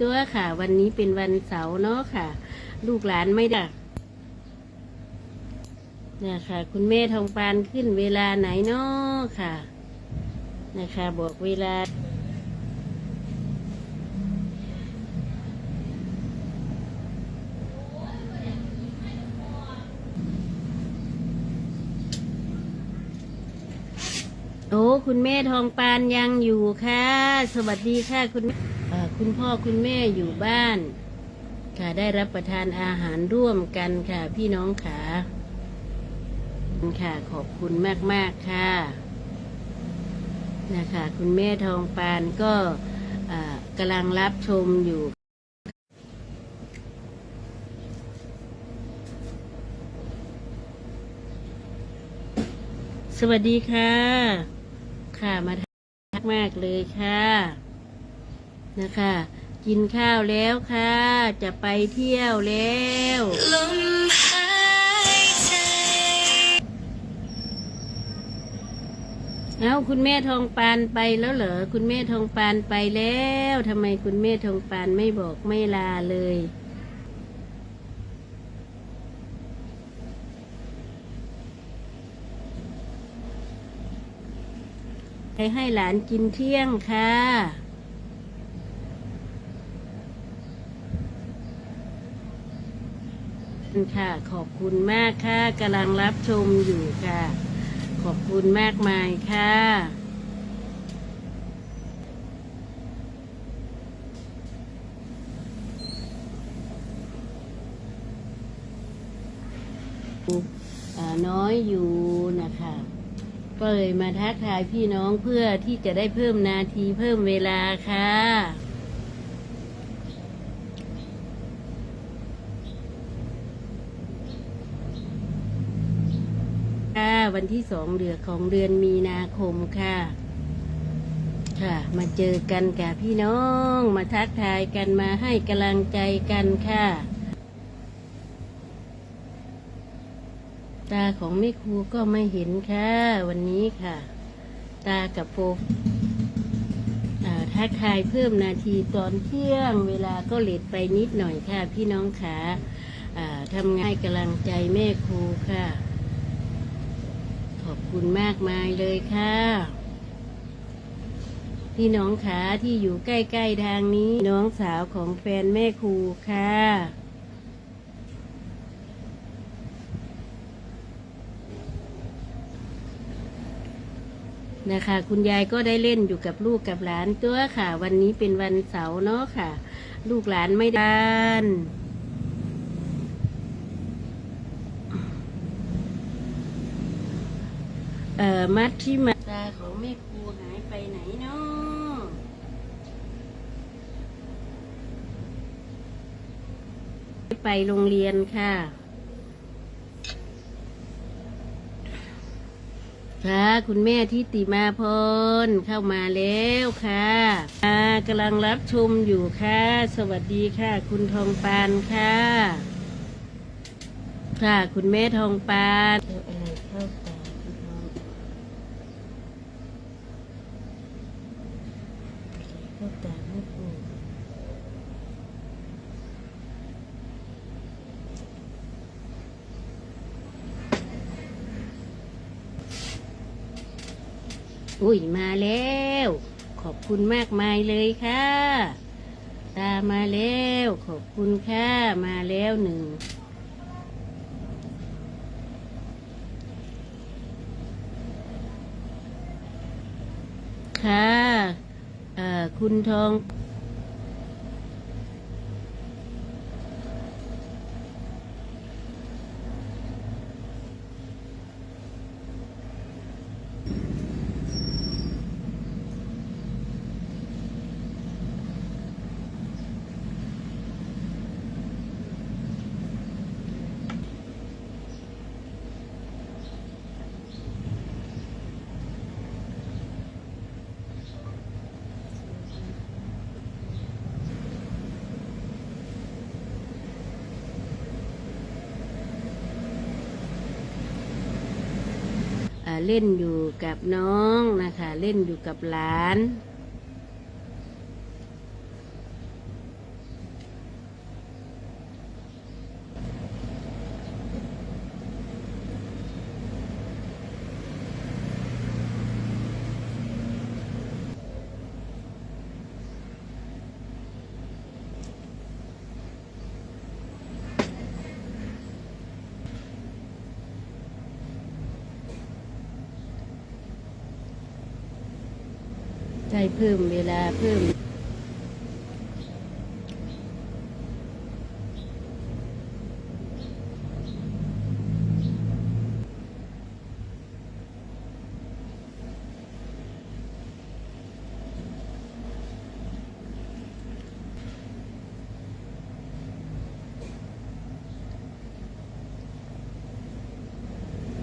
ตัวค่ะ วันนี้เป็นวันเสาร์เนาะค่ะ ลูกหลานไม่ได้เนี่ยค่ะคุณแม่ทองปานขึ้นเวลาไหนเนาะค่ะ นะคะบอกเวลาโอ้คุณแม่ทองปานยังอยู่ค่ะ สวัสดีค่ะคุณเอ่ คุณพ่อคุณแม่อยู่บ้าน ค่ะได้รับประทานอาหารร่วมกันค่ะพี่น้องขาค่ะขอบคุณมากมากค่ะนะคะคุณแม่ทองปานก็กำลังรับชมอยู่สวัสดีค่ะ ค่ะ มาทักมากเลยค่ะ นะคะ กินข้าวแล้วค่ะ จะไปเที่ยวแล้วลมหายใจเอาคุณแม่ทองปานไปแล้วเหรอคุณแม่ทองปานไปแล้วทำไมคุณแม่ทองปานไม่บอกไม่ลาเลยไปให้หลานกินเที่ยงค่ะ ค่ะ ขอบคุณมากค่ะกำลังรับชมอยู่ค่ะ ขอบคุณมากมายค่ะน้อยอยู่นะคะ ก็เลยมาทักทายพี่น้องเพื่อที่จะได้เพิ่มนาทีเพิ่มเวลาค่ะ ค่ะ วันที่สองเดือนของเดือนมีนาคมค่ะ ค่ะ มาเจอกันกับพี่น้อง มาทักทายกันมาให้กำลังใจกันค่ะ ตาของแม่ครูก็ไม่เห็นค่ะ วันนี้ค่ะ ตากับโฟอ่าทักทายเพิ่มนาทีตอนเที่ยง เวลาก็เลทไปนิดหน่อยค่ะ พี่น้องขาทำงานกำลังใจแม่ครูค่ะ อบคุณมากมายเลยค่ะ พี่น้องขาที่อยู่ใกล้ ๆ ทางนี้ น้องสาวของแฟนแม่ครูค่ะนะคะคุณยายก็ได้เล่นอยู่กับลูกกับหลานตัวค่ะ วันนี้เป็นวันเสาร์เนาะค่ะ ลูกหลานไม่ได้านเอ่อมัดที่มาตาของแม่ครูหายไปไหนเนาะไปโรงเรียนค่ะ ค่ะ คุณแม่ทิติมาพรเข้ามาแล้วค่ะอ่ากำลังรับชมอยู่ค่ะ สวัสดีค่ะ คุณทองปานค่ะ ค่ะ คุณแม่ทองปานเจออะไรเข้าตาคุณทองเข้าตาไม่ปู อุ้ยมาแล้ว ขอบคุณมากมายเลยค่ะ ตามาแล้ว ขอบคุณค่ะ มาแล้วหนึ่งค่ะคุณทอง เล่นอยู่กับน้องนะคะ เล่นอยู่กับหลาน ได้เพิ่มเวลาเพิ่ม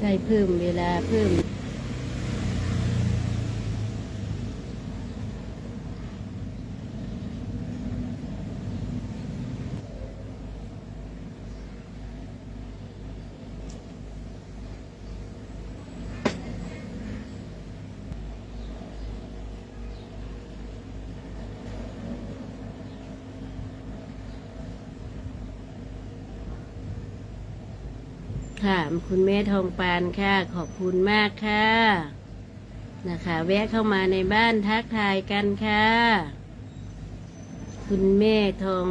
ได้เพิ่มเวลาเพิ่ม ค่ะ คุณแม่ทองปานค่ะ ขอบคุณมากค่ะ นะคะ แวะเข้ามาในบ้านทักทายกันค่ะ คุณแม่ทอง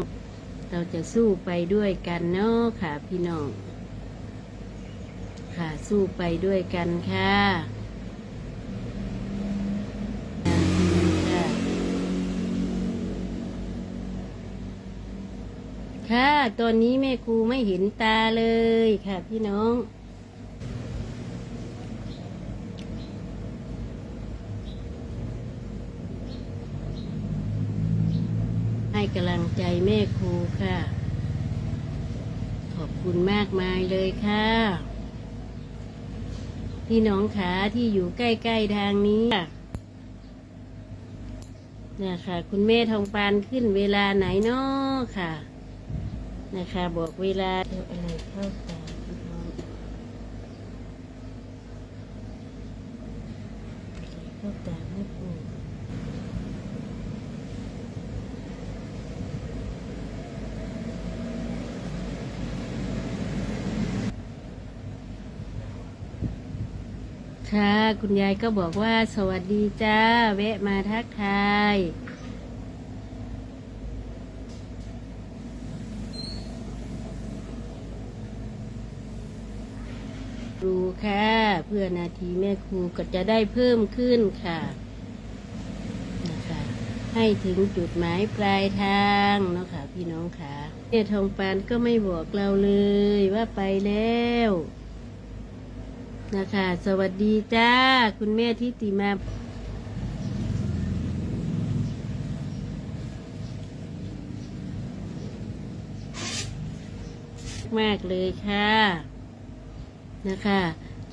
เราจะสู้ไปด้วยกันเนาะค่ะ พี่น้อง ค่ะ สู้ไปด้วยกันค่ะ ค่ะ ตอนนี้แม่ครูไม่เห็นตาเลยค่ะพี่น้องให้กำลังใจแม่ครูค่ะ ขอบคุณมากมายเลยค่ะ พี่น้องขาที่อยู่ใกล้ๆทางนี้ค่ะนี่ค่ะคุณแม่ทองปานขึ้นเวลาไหนเนาะค่ะ นะคะบอกเวลาเอะไรเข้าตาพี่น้องอะไรเข้าตาไม่ปูค่ะ คุณยายก็บอกว่าสวัสดีจ้า แวะมาทักทาย รูค่ะ เพื่อนาทีแม่ครูก็จะได้เพิ่มขึ้นค่ะนะคะให้ถึงจุดหมายปลายทางเนาะค่ะพี่น้องค่ะแม่ทองปานก็ไม่บอกเราเลยว่าไปแล้วนะคะ สวัสดีจ้า คุณแม่ทิติมา มากเลยค่ะ นะคะ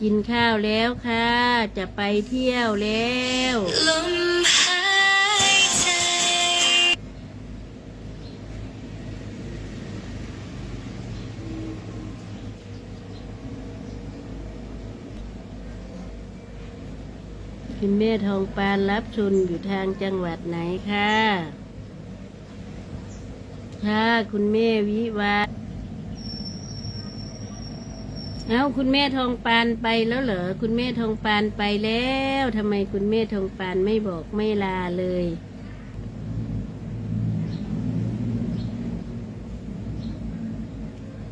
กินข้าวแล้วค่ะ จะไปเที่ยวแล้วลมหายใจคุณแม่ทองปานรับชนอยู่ทางจังหวัดไหนคะค่ะ คุณแม่วิวา เอาคุณแม่ทองปานไปแล้วเหรอคุณแม่ทองปานไปแล้วทำไมคุณแม่ทองปานไม่บอกไม่ลาเลย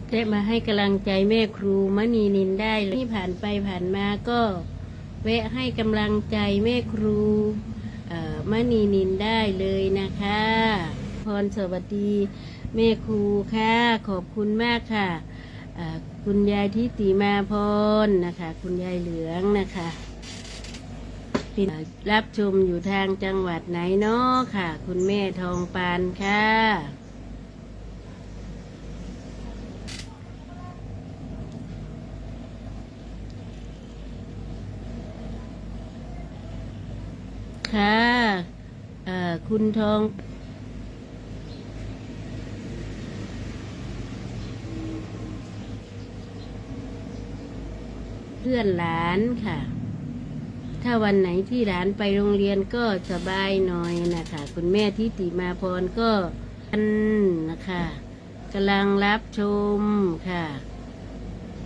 แค่มาให้กำลังใจแม่ครูมณีนินได้ที่ผ่านไปผ่านมาก็แวะให้กำลังใจแม่ครูมณีนินได้เลยนะคะ พรสวัสดีแม่ครูค่ะ ขอบคุณมากค่ะเอ่อ คุณยายทิติมาพรนะคะ คุณยายเหลืองนะคะรับชมอยู่ทางจังหวัดไหนเนาะค่ะ คุณแม่ทองปานค่ะค่ะคุณทอง เพื่อนหลานค่ะ ถ้าวันไหนที่หลานไปโรงเรียนก็สบายหน่อยนะคะ คุณแม่ทิติมาพรก็อันนะคะกำลังรับชมค่ะ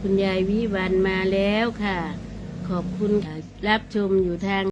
คุณยายวิวันมาแล้วค่ะ ขอบคุณค่ะรับชมอยู่ทาง